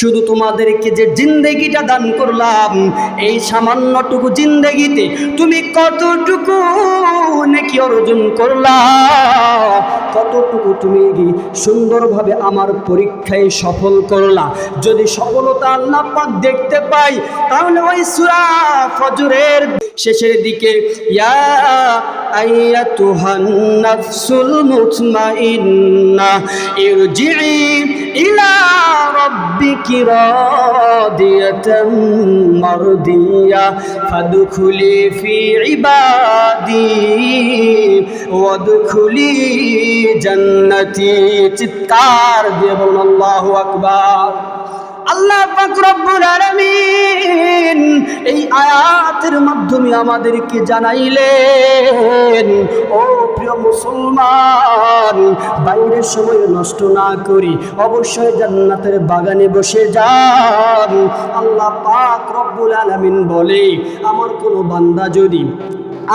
শুধু তোমাদেরকে যে জিন্দেগিটা দান করলাম, এই সামান্যটুকু জিন্দেগিতে তুমি কতটুকু নাকি অর্জন করলা? কতটুকু তুমি সুন্দরভাবে আমার পরীক্ষায় সফল করলা? যদি সফলতা আল্লাহ পাক দেখতে পাই, তাহলে ওই সুরা ফজরের শেষের দিকে, ইয়া আইয়াতুহান নাফসুল মুতমাইন্না ইরজিই চিৎকার দিয়ে বলুন আল্লাহু আকবার। আল্লাহ এই আয়াতের মাধ্যমে আমাদেরকে জানাইলেন, ও প্রিয় মুসলমান, বাইরের সময় নষ্ট না করি, অবশ্যই জান্নাতের বাগানে বসে যান। আল্লাহ পাক রব্বুল আলামিন বলে, আমার কোনো বান্দা যদি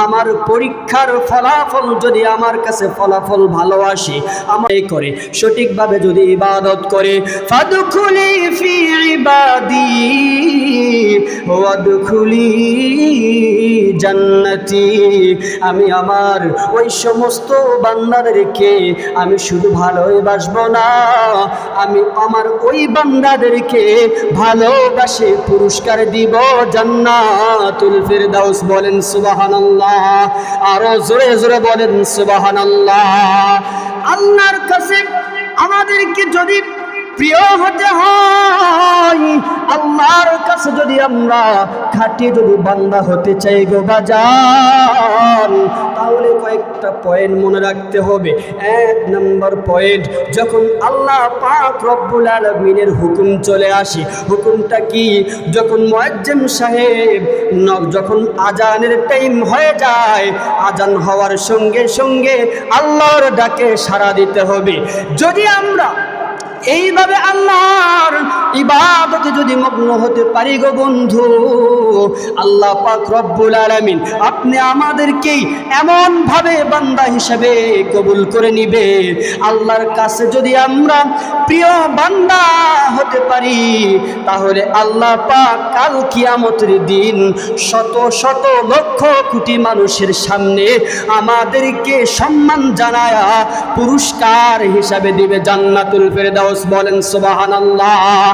আমার পরীক্ষার ফলাফল যদি আমার কাছে ফলাফল ভালো আসে, আমার করে, সঠিকভাবে যদি ইবাদত করে, ফাদখুলি ফি ইবাদি ওয়াদখুলি জান্নাতি। আমি আমার ওই সমস্ত বান্দাদেরকে, আমি শুধু ভালোই বাসবো না, আমি আমার ওই বান্দাদেরকে ভালোবাসে পুরস্কার দিব জান্নাতুল ফিরদাউস বলেন সুবহানাল্লাহ, আরও জোরে জোরে বলেন সুবহানাল্লাহ। আল্লাহর কাছে আমাদেরকে যদি প্রিয় হতে হয় আল্লাহর কাছে যদি আমরা খাটিয়ে যদি বান্দা হতে চাই গো বাজান, তাহলে কয়েকটা পয়েন্ট মনে রাখতে হবে। এক নম্বর পয়েন্ট যখন আল্লাহ পাক রব্বুল আলমিনের হুকুম চলে আসে, হুকুমটা কি? যখন মুয়াজ্জিম সাহেব যখন আজানের টাইম হয়ে যায়, আজান হওয়ার সঙ্গে সঙ্গে আল্লাহর ডাকে সাড়া দিতে হবে। যদি আমরা এইভাবে ইবাদতে যদি মগ্ন হতে পারি গো বন্ধু, আল্লাহ পাক রব্বুল আলামিন আপনি আমাদেরকেই এমন ভাবে বান্দা হিসেবে কবুল করে নিবে। আল্লাহর কাছে যদি আমরা প্রিয় বান্দা হতে পারি, তাহলে আল্লাহ পাক কাল কিয়ামতের দিন শত শত লক্ষ কোটি মানুষের সামনে আমাদেরকে সম্মান জানায়া পুরস্কার হিসাবে দিবে জান্নাতুল ফেরদাউস বলেন সুবহানাল্লাহ।